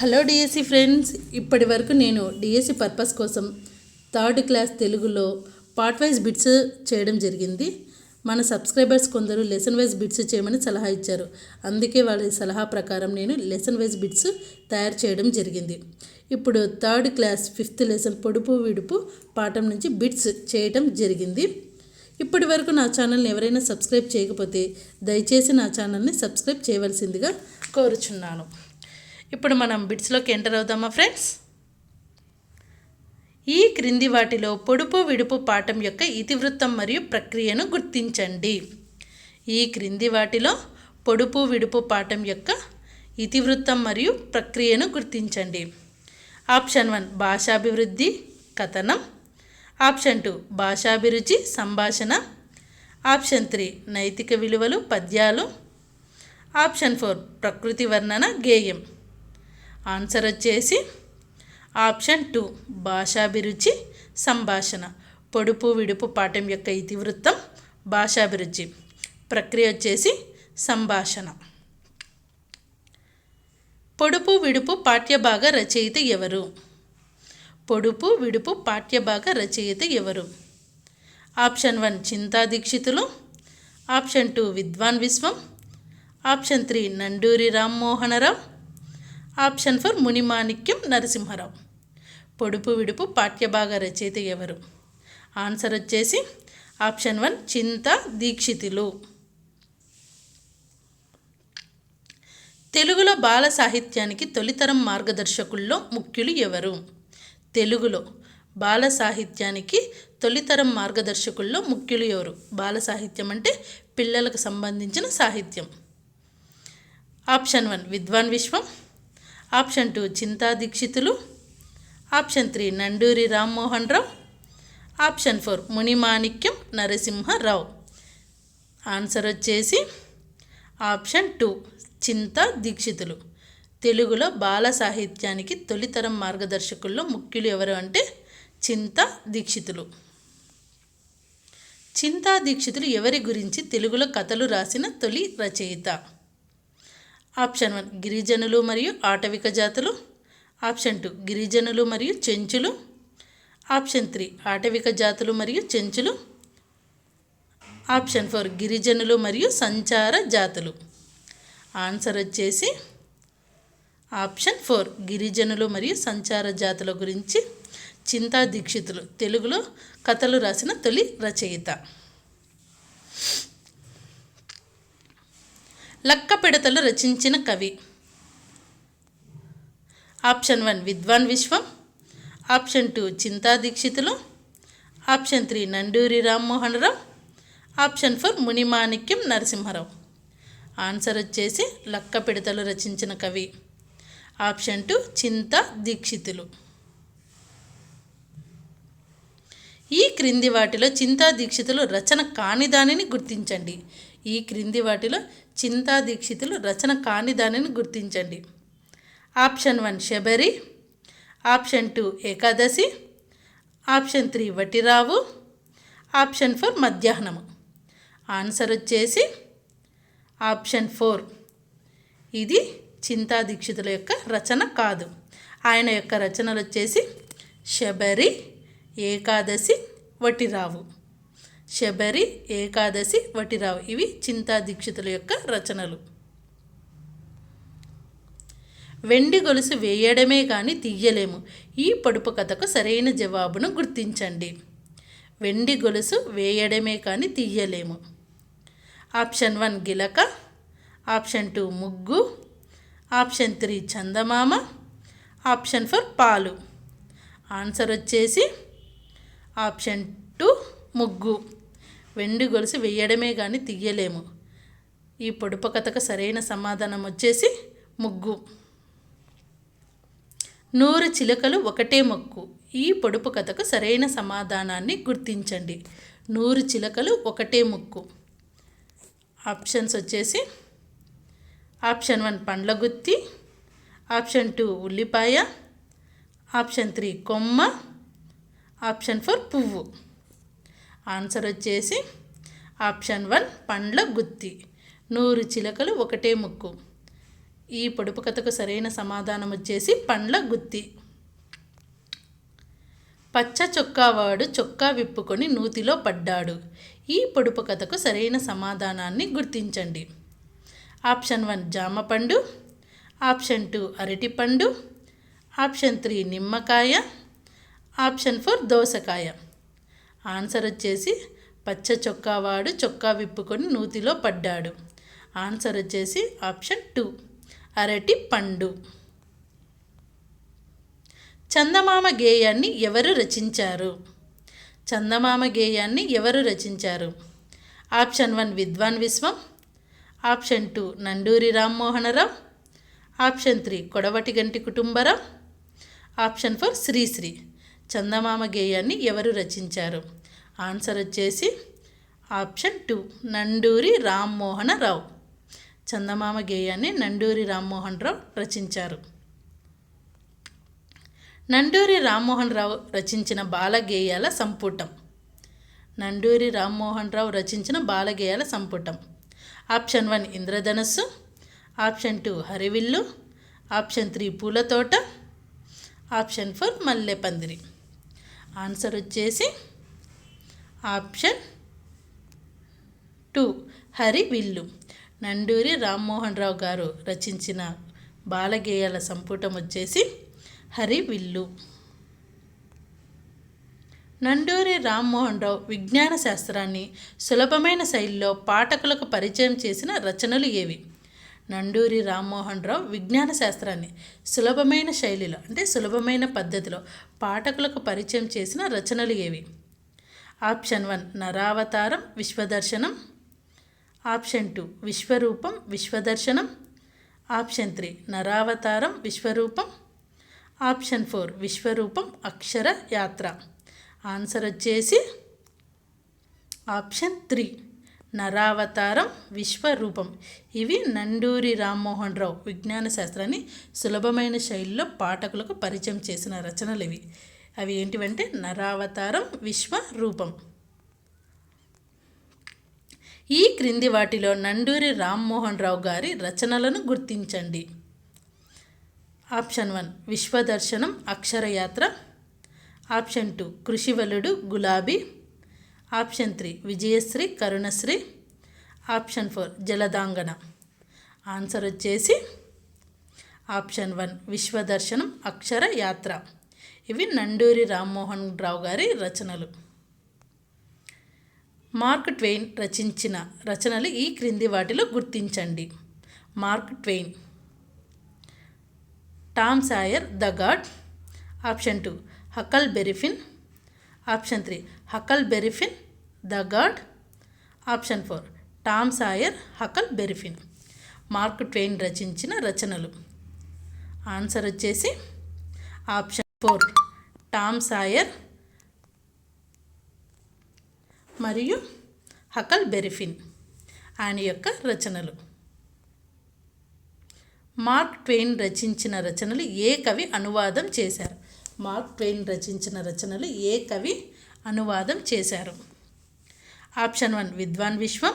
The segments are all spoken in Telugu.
హలో డిఎస్సి ఫ్రెండ్స్ ఇప్పటి వరకు నేను డిఎస్సి పర్పస్ కోసం థర్డ్ క్లాస్ తెలుగులో పార్ట్ వైజ్ బిట్స్ చేయడం జరిగింది. మన సబ్స్క్రైబర్స్ కొందరు లెసన్ వైజ్ బిట్స్ చేయమని సలహా ఇచ్చారు. అందుకే వాళ్ళ సలహా ప్రకారం నేను లెసన్ వైజ్ బిట్స్ తయారు చేయడం జరిగింది. ఇప్పుడు థర్డ్ క్లాస్ ఫిఫ్త్ లెసన్ పొడుపు విడుపు పాఠం నుంచి బిట్స్ చేయడం జరిగింది. ఇప్పటి వరకు నా ఛానల్ని ఎవరైనా సబ్స్క్రైబ్ చేయకపోతే దయచేసి నా ఛానల్ని సబ్స్క్రైబ్ చేయవలసిందిగా కోరుచున్నాను. ఇప్పుడు మనం బిట్స్లోకి ఎంటర్ అవుదామా ఫ్రెండ్స్? ఈ క్రింది వాటిలో పొడుపు విడుపు పాఠం యొక్క ఇతివృత్తం మరియు ప్రక్రియను గుర్తించండి. ఈ క్రింది వాటిలో పొడుపు విడుపు పాఠం యొక్క ఇతివృత్తం మరియు ప్రక్రియను గుర్తించండి. ఆప్షన్ వన్ భాషాభివృద్ధి కథనం. ఆప్షన్ టూ భాషాభిరుచి సంభాషణ. ఆప్షన్ త్రీ నైతిక విలువలు పద్యాలు. ఆప్షన్ ఫోర్ ప్రకృతి వర్ణన గేయం. ఆన్సర్ వచ్చేసి ఆప్షన్ టూ భాషాభిరుచి సంభాషణ. పొడుపు విడుపు పాఠం యొక్క ఇతివృత్తం భాషాభిరుచి. ప్రక్రియ వచ్చేసి సంభాషణ. పొడుపు విడుపు పాఠ్యభాగ రచయిత ఎవరు? పొడుపు విడుపు పాఠ్యభాగ రచయిత ఎవరు? Option one Chinta Dikshitulu. Option two Vidwan Vishwam. Option three Nanduri Rammohanarao. Option four Munimanikyam Narasimharao. పొడుపు విడుపు పాఠ్యభాగ రచయిత ఎవరు? ఆన్సర్ వచ్చేసి ఆప్షన్ వన్ చింత దీక్షితులు. తెలుగులో బాల సాహిత్యానికి తొలితరం మార్గదర్శకుల్లో ముఖ్యులు ఎవరు? తెలుగులో బాల సాహిత్యానికి తొలితరం మార్గదర్శకుల్లో ముఖ్యులు ఎవరు? బాల సాహిత్యం అంటే పిల్లలకు సంబంధించిన సాహిత్యం. Option one Vidwan Vishwam. Option two Chinta Dikshitulu option three Nanduri Rammohan Rao option four Munimanikyam Narasimharao. Answer వచ్చేసి ఆప్షన్ టూ చింతా దీక్షితులు. తెలుగులో బాల సాహిత్యానికి తొలితరం మార్గదర్శకుల్లో ముఖ్యులు ఎవరు అంటే చింతా దీక్షితులు. చింతా దీక్షితులు ఎవరి గురించి తెలుగులో కథలు రాసిన తొలి రచయిత? ఆప్షన్ వన్ గిరిజనులు మరియు ఆటవిక జాతులు. ఆప్షన్ టూ గిరిజనులు మరియు చెంచులు. ఆప్షన్ త్రీ ఆటవిక జాతులు మరియు చెంచులు. ఆప్షన్ ఫోర్ గిరిజనులు మరియు సంచార జాతులు. ఆన్సర్ వచ్చేసి ఆప్షన్ ఫోర్ గిరిజనులు మరియు సంచార జాతుల గురించి చింతా దీక్షితులు తెలుగులో కథలు రాసిన తొలి రచయిత. లక్క పిడతలు రచించిన కవి. Option one Vidwan Vishwam. Option two Chinta Dikshitulu. Option three Nanduri Rammohan Rao. Option four Munimanikyam Narasimharao. Answer వచ్చేసి లక్క పిడతలు రచించిన కవి. ఆప్షన్ టూ చింత దీక్షితులు. ఈ క్రింది వాటిలో చింతా దీక్షితులు రచన కాని దానిని గుర్తించండి. ఈ క్రింది వాటిలో చింతా దీక్షితులు రచన కాని దానిని గుర్తించండి. Option one Shabari option two Ekadashi option three వటిరావు option four మధ్యాహ్నము. ఆన్సర్ వచ్చేసి ఆప్షన్ ఫోర్. ఇది చింతా దీక్షితుల యొక్క రచన కాదు. ఆయన యొక్క రచనలు వచ్చేసి శబరి ఏకాదశి వటిరావు. శబరి ఏకాదశి వటిరావు ఇవి చింతా దీక్షితుల యొక్క రచనలు. వెండి గొలుసు వేయడమే కానీ తీయలేము. ఈ పొడుపు కథకు సరైన జవాబును గుర్తించండి. వెండి గొలుసు వేయడమే కానీ తీయలేము. ఆప్షన్ వన్ గిలక ఆప్షన్ టూ ముగ్గు ఆప్షన్ త్రీ చందమామ ఆప్షన్ ఫోర్ పాలు. ఆన్సర్ వచ్చేసి ఆప్షన్ టూ ముగ్గు. వెండి గొలుసు వేయడమే కానీ తీయలేము. ఈ పొడుపు కథకు సరైన సమాధానం వచ్చేసి ముగ్గు. నూరు చిలుకలు ఒకటే మొక్కు. ఈ పొడుపు కథకు సరైన సమాధానాన్ని గుర్తించండి. నూరు చిలకలు ఒకటే ముక్కు. ఆప్షన్స్ వచ్చేసి ఆప్షన్ వన్ పండ్ల గుత్తి ఆప్షన్ టూ ఉల్లిపాయ ఆప్షన్ త్రీ కొమ్మ ఆప్షన్ ఫోర్ పువ్వు. ఆన్సర్ వచ్చేసి ఆప్షన్ వన్ పండ్ల గుత్తి. నూరు చిలకలు ఒకటే ముక్కు. ఈ పొడుపు కథకు సరైన సమాధానం వచ్చేసి పండ్ల గుత్తి. పచ్చ చొక్కావాడు చొక్కా విప్పుకొని నూతిలో పడ్డాడు. ఈ పొడుపు కథకు సరైన సమాధానాన్ని గుర్తించండి. ఆప్షన్ వన్ జామపండు ఆప్షన్ టూ అరటిపండు ఆప్షన్ త్రీ నిమ్మకాయ. ఆప్షన్ ఫోర్ దోసకాయ. ఆన్సర్ వచ్చేసి పచ్చ చొక్కావాడు చొక్కా విప్పుకొని నూతిలో పడ్డాడు. ఆన్సర్ వచ్చేసి ఆప్షన్ టూ అరటి పండు. చందమామ గేయాన్ని ఎవరు రచించారు? చందమామ గేయాన్ని ఎవరు రచించారు? Option one Vidwan Viswam. Option two Nanduri Rammohanarao. Option three Kodavati Ganti Kutumbarao. Option four Sri Sri. Chandamama గేయాన్ని ఎవరు రచించారు? ఆన్సర్ వచ్చేసి ఆప్షన్ టూ నండూరి రామ్మోహన రావు చందమామ గేయాన్ని నండూరి రామ్మోహన్ రావు రచించారు. నండూరి రామ్మోహన్ రావు రచించిన బాలగేయాల సంపుటం. నండూరి రామ్మోహన్ రావు రచించిన బాలగేయాల సంపుటం. Option one Indradhanassu. Option two Harivillu. Option three Poolathota. Option four Malle Pandiri answer వచ్చేసి option two Harivillu. Nanduri Rammohan Rao గారు రచించిన బాలగేయాల సంపుటం వచ్చేసి హరివిల్లు నండూరి రామ్మోహన్ రావు విజ్ఞాన శాస్త్రాన్ని సులభమైన శైలిలో పాఠకులకు పరిచయం చేసిన రచనలు ఏవి? నండూరి రామ్మోహన్ రావు విజ్ఞాన శాస్త్రాన్ని సులభమైన శైలిలో అంటే సులభమైన పద్ధతిలో పాఠకులకు పరిచయం చేసిన రచనలు ఏవి? Option one Naravataram Vishwadarshanam. Option two Vishwaroopam Vishwadarshanam. Option three Naravataram Vishwaroopam. Option four Vishwaroopam Akshara Yatra. Answer వచ్చేసి ఆప్షన్ త్రీ. నరావతారం విశ్వరూపం. ఇవి నండూరి రామ్మోహన్ రావు విజ్ఞాన శాస్త్రాన్ని సులభమైన శైలిలో పాఠకులకు పరిచయం చేసిన రచనలు ఇవి. అవి ఏంటివంటే నరావతారం విశ్వరూపం. ఈ క్రింది వాటిలో నండూరి రామ్మోహన్ రావు గారి రచనలను గుర్తించండి. Option one Vishwadarshanam Aksharayatra. Option two Krishivaludu Gulabi. Option three Vijayashri Karunashri. Option four Jaladangana. Answer వచ్చేసి ఆప్షన్ వన్ విశ్వదర్శనం అక్షర యాత్ర. ఇవి నండూరి రామ్మోహన్ రావు గారి రచనలు. మార్క్ ట్వెయిన్ రచించిన రచనలు ఈ క్రింది వాటిలో గుర్తించండి. Mark Twain. Tom Sawyer the god. Option two Huckleberry Finn. Option three Huckleberry Finn the god. Option four Tom Sawyer Huckleberry Finn Mark Twain రచించిన రచనలు. ఆన్సర్ వచ్చేసి ఆప్షన్ ఫోర్ టామ్ సాయర్ మరియు హకల్ బెరిఫిన్ ఆయన యొక్క రచనలు. మార్క్ ట్వెయిన్ రచించిన రచనలు ఏ కవి అనువాదం చేశారు? మార్క్ ట్వెయిన్ రచించిన రచనలు ఏ కవి అనువాదం చేశారు. Option one Vidwan Vishwam.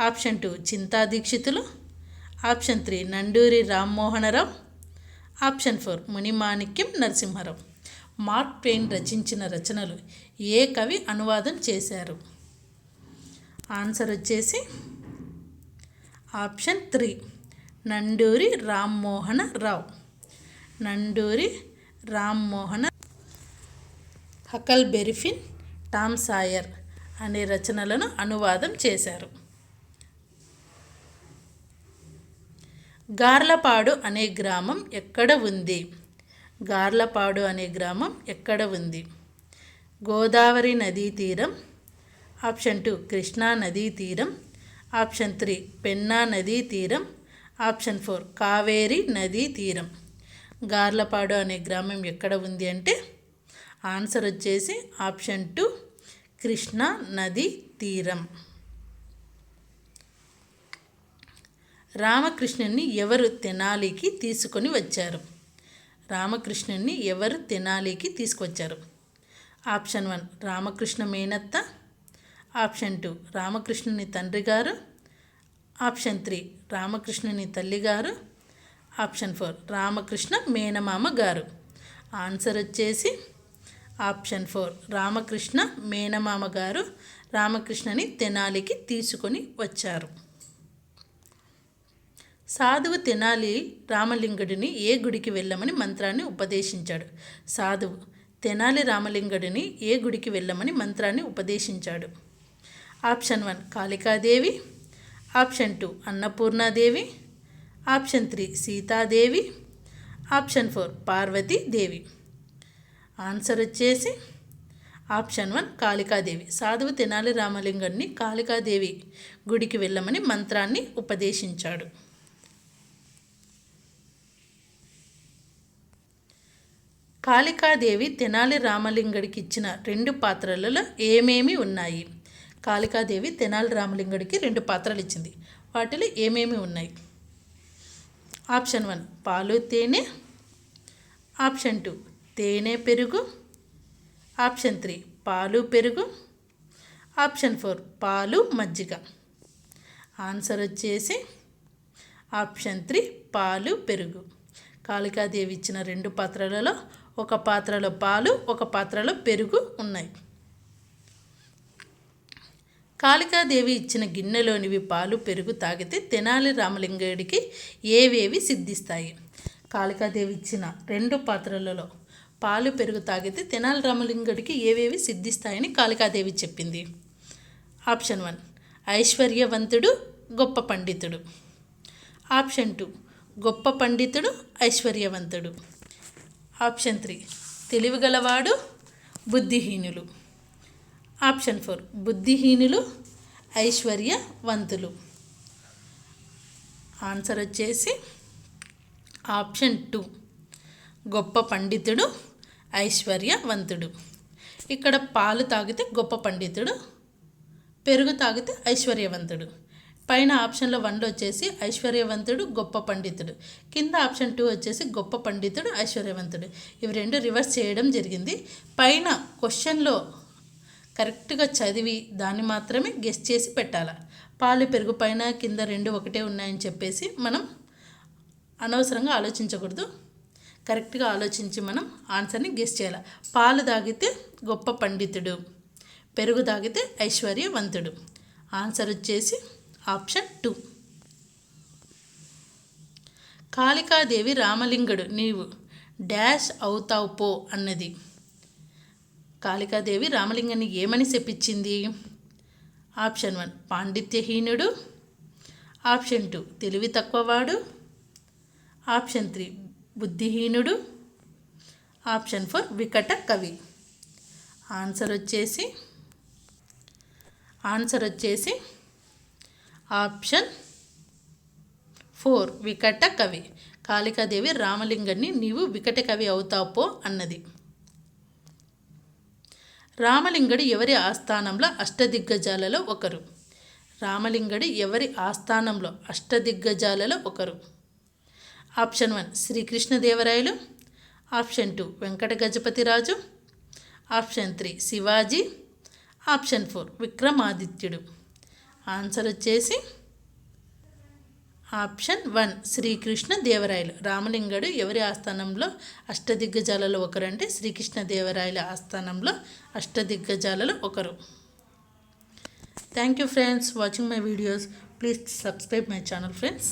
Option two Chinta Dikshitulu. Option three Nanduri Rammohanarao. Option four Munimanikyam Narasimharao. Mark Twain రచించిన రచనలు ఏ కవి అనువాదం చేశారు? ఆన్సర్ వచ్చేసి option three Nanduri Rammohana Rao Nanduri Rammohana Huckleberry Finn Tom Sawyer అనే రచనలను అనువాదం చేశారు. గార్లపాడు అనే గ్రామం ఎక్కడ ఉంది? గార్లపాడు అనే గ్రామం ఎక్కడ ఉంది? గోదావరి నదీ తీరం ఆప్షన్ టూ కృష్ణా నదీ తీరం ఆప్షన్ త్రీ పెన్నా నదీ తీరం ఆప్షన్ ఫోర్ కావేరి నదీ తీరం. గార్లపాడు అనే గ్రామం ఎక్కడ ఉంది అంటే ఆన్సర్ వచ్చేసి ఆప్షన్ టూ కృష్ణా నది తీరం. రామకృష్ణుని ఎవరు తెనాలికి తీసుకొని వచ్చారు? రామకృష్ణుని ఎవరు తెనాలికి తీసుకొచ్చారు? ఆప్షన్ వన్ రామకృష్ణ మేనత్త. ఆప్షన్ టూ రామకృష్ణుని తండ్రి గారు. ఆప్షన్ త్రీ రామకృష్ణుని తల్లిగారు ఆప్షన్ ఫోర్ రామకృష్ణ మేనమామ గారు. ఆన్సర్ వచ్చేసి ఆప్షన్ ఫోర్. రామకృష్ణ మేనమామ గారు రామకృష్ణని తెనాలికి తీసుకొని వచ్చారు. సాధువు తెనాలి రామలింగుడిని ఏ గుడికి వెళ్ళమని మంత్రాన్ని ఉపదేశించాడు. సాధువు తెనాలి రామలింగుడిని ఏ గుడికి వెళ్ళమని మంత్రాన్ని ఉపదేశించాడు. Option one Kalikadevi. Option two Annapurnadevi. Option three Sitadevi. Option four Parvatidevi. Answer వచ్చేసి ఆప్షన్ వన్ కాళికాదేవి. సాధువు తెనాలి రామలింగాన్ని కాళికాదేవి గుడికి వెళ్ళమని మంత్రాన్ని ఉపదేశించాడు. కాళికాదేవి తెనాలి రామలింగడికి ఇచ్చిన రెండు పాత్రలలో ఏమేమి ఉన్నాయి? కాళికాదేవి తెనాలి రామలింగడికి రెండు పాత్రలు ఇచ్చింది. వాటిలో ఏమేమి ఉన్నాయి? ఆప్షన్ వన్ పాలు తేనె. ఆప్షన్ టూ తేనె పెరుగు ఆప్షన్ త్రీ పాలు పెరుగు ఆప్షన్ ఫోర్ పాలు మజ్జిగ. ఆన్సర్ వచ్చేసి ఆప్షన్ త్రీ పాలు పెరుగు. కాళికాదేవి ఇచ్చిన రెండు పాత్రలలో ఒక పాత్రలో పాలు ఒక పాత్రలో పెరుగు ఉన్నాయి. కాళికాదేవి ఇచ్చిన గిన్నెలోనివి పాలు పెరుగు తాగితే తెనాలి రామలింగడికి ఏవేవి సిద్ధిస్తాయి? కాళికాదేవి ఇచ్చిన రెండు పాత్రలలో పాలు పెరుగు తాగితే తెనాలి రామలింగుడికి ఏవేవి సిద్ధిస్తాయని కాళికాదేవి చెప్పింది. ఆప్షన్ వన్ ఐశ్వర్యవంతుడు గొప్ప పండితుడు. ఆప్షన్ టూ గొప్ప పండితుడు ఐశ్వర్యవంతుడు. ఆప్షన్ త్రీ తెలివిగలవాడు బుద్ధిహీనులు. ఆప్షన్ ఫోర్ బుద్ధిహీనులు ఐశ్వర్యవంతులు. ఆన్సర్ వచ్చేసి ఆప్షన్ టూ. గొప్ప పండితుడు ఐశ్వర్యవంతుడు. ఇక్కడ పాలు తాగితే గొప్ప పండితుడు పెరుగు తాగితే ఐశ్వర్యవంతుడు. పైన ఆప్షన్లో వన్లో వచ్చేసి ఐశ్వర్యవంతుడు గొప్ప పండితుడు. కింద ఆప్షన్ టూ వచ్చేసి గొప్ప పండితుడు ఐశ్వర్యవంతుడు. ఇవి రెండు రివర్స్ చేయడం జరిగింది. పైన క్వశ్చన్లో కరెక్ట్గా చదివి దాన్ని మాత్రమే గెస్ట్ చేసి పెట్టాలి? పాలు పెరుగు పైన కింద రెండు ఒకటే ఉన్నాయని చెప్పేసి మనం అనవసరంగా ఆలోచించకూడదు. కరెక్ట్గా ఆలోచించి మనం ఆన్సర్ని గెస్ చేయాలి. పాలు తాగితే గొప్ప పండితుడు పెరుగు తాగితే ఐశ్వర్యవంతుడు. ఆన్సర్ వచ్చేసి ఆప్షన్ టూ. కాళికాదేవి రామలింగుడు నీవు డాష్ అవుతావు పో అన్నది. కాళికాదేవి రామలింగాన్ని ఏమని చెప్పించింది ఆప్షన్ వన్ పాండిత్యహీనుడు. ఆప్షన్ టూ తెలివి తక్కువవాడు. ఆప్షన్ త్రీ బుద్ధిహీనుడు. ఆప్షన్ ఫోర్ వికట కవి. ఆన్సర్ వచ్చేసి ఆన్సర్ వచ్చేసి ఆప్షన్ ఫోర్ వికట కవి. కాళికాదేవి రామలింగాన్ని నీవు వికట కవి అవుతాపో అన్నది. రామలింగడు ఎవరి ఆస్థానంలో అష్టదిగ్గజాలలో ఒకరు? రామలింగడు ఎవరి ఆస్థానంలో అష్టదిగ్గజాలలో ఒకరు? Option one Srikrishnadevarayalu option two Venkata Gajapatiraju option three Shivaji option four Vikramadityudu. Answer వచ్చేసి ఆప్షన్ వన్ శ్రీకృష్ణ దేవరాయలు రామలింగడు ఎవరి ఆస్థానంలో? అష్టదిగ్గజాలలో ఒకరంటే అంటే శ్రీకృష్ణదేవరాయల ఆస్థానంలో అష్టదిగ్గజాలలో ఒకరు. Thank you friends watching my videos please subscribe my channel friends